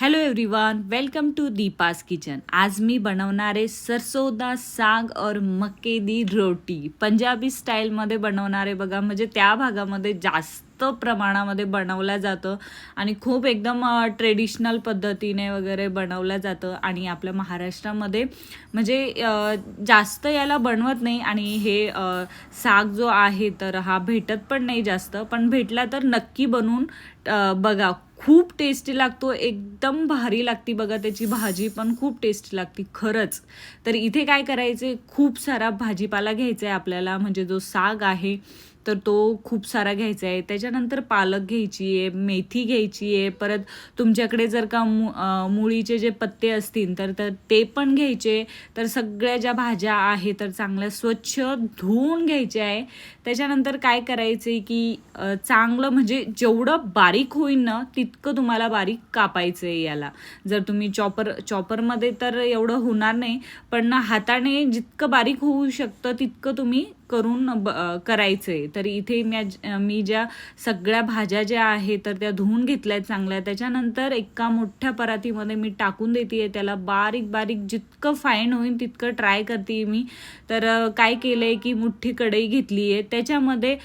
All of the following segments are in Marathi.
Hello everyone welcome to Deepa's kitchen आज मी बनवणार आहे सरसोदा साग और मक्के दी रोटी. पंजाबी स्टाईलमध्ये बनवणारे बघा. म्हणजे त्या भागामध्ये जास्त प्रमाणामध्ये बनवलं जातं आणि खूप एकदम ट्रेडिशनल पद्धतीने वगैरे बनवलं जातं. आणि आपल्या महाराष्ट्रामध्ये म्हणजे जास्त याला बनवत नाही आणि हे साग जो आहे तर हा भेटत पण नाही जास्त. पण भेटला तर नक्की बनवून बघा. खूप टेस्टी लागतो एकदम भारी लागती बघा त्याची भाजी पण खूप टेस्टी लागती खरंच. तर इथे काय करायचे खूप सारा भाजीपाला घ्यायचा आहे आपल्याला म्हणजे जो साग आहे तर तो खूप सारा घ्यायचा आहे. त्याच्यानंतर पालक घ्यायची आहे मेथी घ्यायची आहे. परत तुमच्याकडे जर का मु मुळीचे जे पत्ते असतील तर तर ते पण घ्यायचे. तर सगळ्या ज्या भाज्या आहे तर चांगल्या स्वच्छ धुवून घ्यायच्या आहे. त्याच्यानंतर काय करायचे की चांगलं म्हणजे जेवढं बारीक होईल ना तितकं तुम्हाला बारीक कापायचं आहे याला. जर तुम्ही चॉपर चॉपरमध्ये तर एवढं होणार नाही पण ना हाताने जितकं बारीक होऊ शकतं तितकं तुम्ही करून ब करायचं आहे तर इथे मी मी ज्या सगळ्या भाज्या ज्या आहेत तर त्या धुवून घेतल्या आहेत चांगल्या. त्याच्यानंतर एका मोठ्या परातीमध्ये मी टाकून देते त्याला. बारीक बारीक जितकं फाईन होईल तितकं ट्राय करते मी. तर काय केलं आहे की मुठ्ठी कढई घेतली आहे त्याच्यामध्ये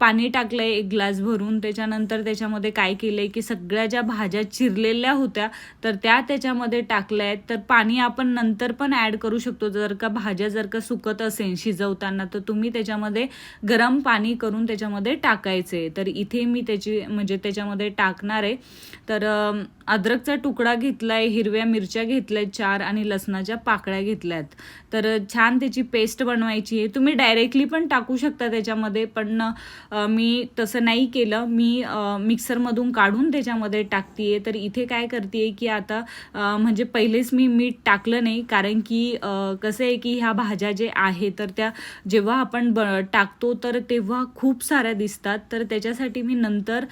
पाणी टाकलं आहे एक ग्लास भरून. त्याच्यानंतर त्याच्यामध्ये काय केलं आहे की सगळ्या ज्या भाज्या चिरलेल्या होत्या तर त्या त्याच्यामध्ये टाकल्या आहेत तर पाणी आपण नंतर पण ॲड करू शकतो. जर का भाज्या जर का सुकत असेल शिजवताना तर तुम्ही त्याच्यामध्ये गरम पाणी करून त्याच्यामध्ये टाकायचे. तर इथे मी त्याची म्हणजे त्याच्यामध्ये टाकणार आहे. तर अद्रकचा तुकडा घेतला आहे हिरव्या मिरच्या घेतल्या आहेत चार आणि लसणाच्या पाकळ्या घेतल्या आहेत तर छान त्याची पेस्ट बनवायची आहे. तुम्ही डायरेक्टली पण टाकू शकता त्याच्यामध्ये पण मी तसं नाही केलं. मी मिक्सरमधून काढून त्याच्यामध्ये टाकते तर इथे काय करते आहे की आता म्हणजे पहिलेच मी मीठ टाकलं नाही. कारण की कसं आहे की ह्या भाज्या जे आहे तर त्या जेव्हा आपण ब टाकतो तर तेव्हा खूप साऱ्या दिसतात. तर त्याच्यासाठी मी नंतर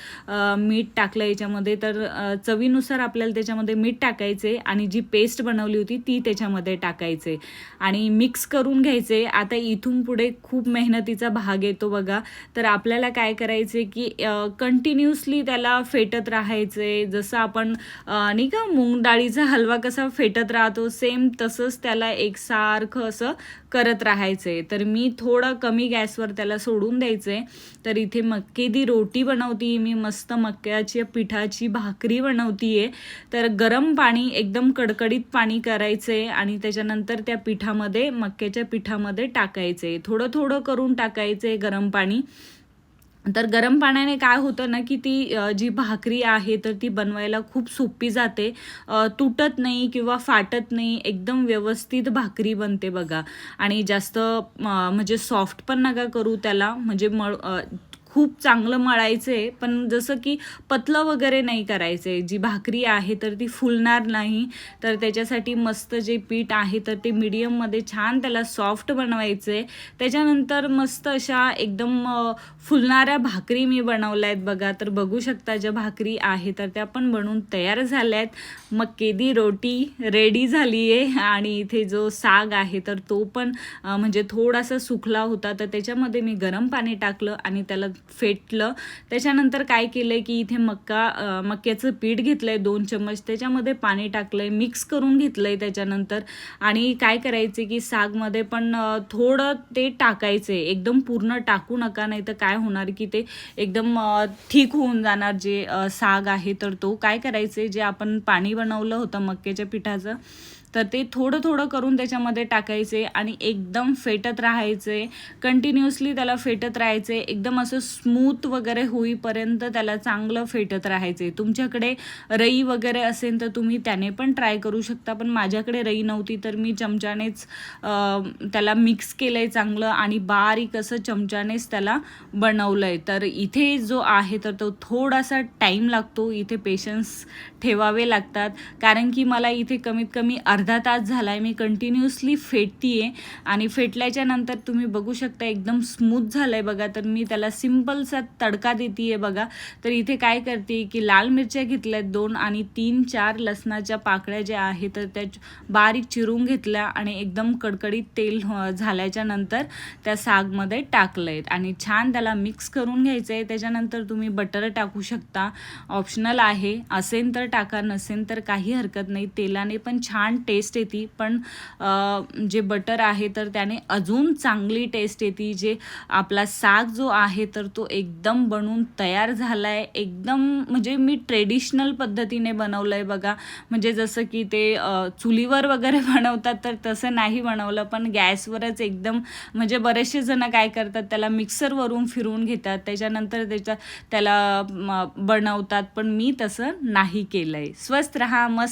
मीठ टाकलं याच्यामध्ये. तर चवीनुसार आपल्याला त्याच्यामध्ये मीठ टाकायचे आणि जी पेस्ट बनवली होती ती त्याच्यामध्ये टाकायचे. आणि मिक्स करून घ्यायचे. आता इथून पुढे खूप मेहनतीचा भाग येतो बघा. तर आपल्याला काय करायचे की कंटिन्युअसली त्याला फेटत राहायचे. जसं आपण नाही का मूग डाळीचा हलवा कसा फेटत राहतो सेम तसंच त्याला एकसारखं असं करत राहायचे. तर मी थो थोडं कमी गॅसवर त्याला सोडून द्यायचे तर इथे मक्के दी रोटी बनवती मी मस्त मक्याची पिठाची भाकरी बनवतीये. तर गरम पाणी एकदम कडकडीत पाणी करायचे आणि त्याच्यानंतर त्या पिठामध्ये मक्याच्या पिठामध्ये टाकायचे थोडं थोडं करून टाकायचे गरम पाणी. तर गरम पाण्याने काय होतं ना की ती जी भाकरी आहे तर ती बनवायला खूप सोपी जाते. तुटत नाही किंवा फाटत नाही एकदम व्यवस्थित भाकरी बनते बघा. आणि जास्त म्हणजे सॉफ्ट पण नका करू त्याला. म्हणजे मळ खूप चांगलं मळायचं आहे पण जसं की पतलं वगैरे नाही करायचं. आहे जी भाकरी आहे तर ती फुलणार नाही तर त्याच्यासाठी मस्त जे पीठ आहे तर ते मीडियममध्ये छान त्याला सॉफ्ट बनवायचं. आहे त्याच्यानंतर मस्त अशा एकदम फुलणाऱ्या भाकरी मी बनवल्या आहेत बघा. तर बघू शकता ज्या भाकरी आहे तर त्या पण बनवून तयार झाल्या आहेत मग केदी रोटी रेडी झाली आहे आणि इथे जो साग आहे तर तो पण म्हणजे थोडासा सुकला होता. तर त्याच्यामध्ये मी गरम पाणी टाकलं आणि त्याला फेटलं. त्याच्यानंतर काय केलं की इथे मक्का मक्याचं पीठ घेतलं आहे दोन चम्मच. त्याच्यामध्ये पाणी टाकलं आहे मिक्स करून घेतलं आहे त्याच्यानंतर. आणि काय करायचे की सागमध्ये पण थोडं ते टाकायचे एकदम पूर्ण टाकू नका नाही तर काय होणार की ते एकदम ठीक होऊन जाणार जे साग आहे तर तो. काय करायचे जे आपण पाणी बनवलं होतं मक्याच्या पिठाचं तर ते थोडं थोडं करून त्याच्यामध्ये टाकायचे आणि एकदम फेटत राहायचे. कंटिन्युअसली त्याला फेटत राहायचे. एकदम असं स्मूथ वगैरे होईपर्यंत त्याला चांगलं फेटत राहायचे. तुमच्याकडे रई वगैरे असेल तर तुम्ही त्याने पण ट्राय करू शकता. पण माझ्याकडे रई नव्हती तर मी चमच्यानेच त्याला मिक्स केलं आहे चांगलं आणि बारीक असं चमच्यानेच त्याला बनवलं आहे तर इथे जो आहे तर तो थोडासा टाईम लागतो. इथे पेशन्स ठेवावे लागतात. कारण की मला इथे कमीत कमी अर्धा अर्धा तास झाला आहे मी कंटिन्युअसली फेटती आहे आणि फेटल्याच्या नंतर तुम्ही बघू शकता एकदम स्मूथ झालं आहे बघा. तर मी त्याला सिम्पलचा तडका देते आहे बघा. तर इथे काय करते की लाल मिरच्या घेतल्या आहेत दोन आणि तीन चार लसणाच्या पाकळ्या ज्या आहेत तर त्या बारीक चिरून घेतल्या आणि एकदम कडकडीत तेल झाल्याच्यानंतर त्या सागमध्ये टाकलं आहेत आणि छान त्याला मिक्स करून घ्यायचं आहे त्याच्यानंतर तुम्ही बटर टाकू शकता. ऑप्शनल आहे. असेल तर टाका नसेल तर काही हरकत नाही. तेलाने पण छान टेस्ट येते पण जे बटर आहे तर त्याने अजून चांगली टेस्ट येते. जे आपला साग जो आहे तर तो एकदम बनून तयार झाला आहे एकदम म्हणजे मी ट्रेडिशनल पद्धतीने बनवलं आहे बघा. म्हणजे जसं की ते चुलीवर वगैरे बनवतात तर तसं नाही बनवलं. पण गॅसवरच एकदम म्हणजे बरेचसे जण काय करतात त्याला मिक्सरवरून फिरवून घेतात. त्याच्यानंतर त्याच्या त्याला बनवतात. पण मी तसं नाही केलं आहे स्वस्त रहा मस्त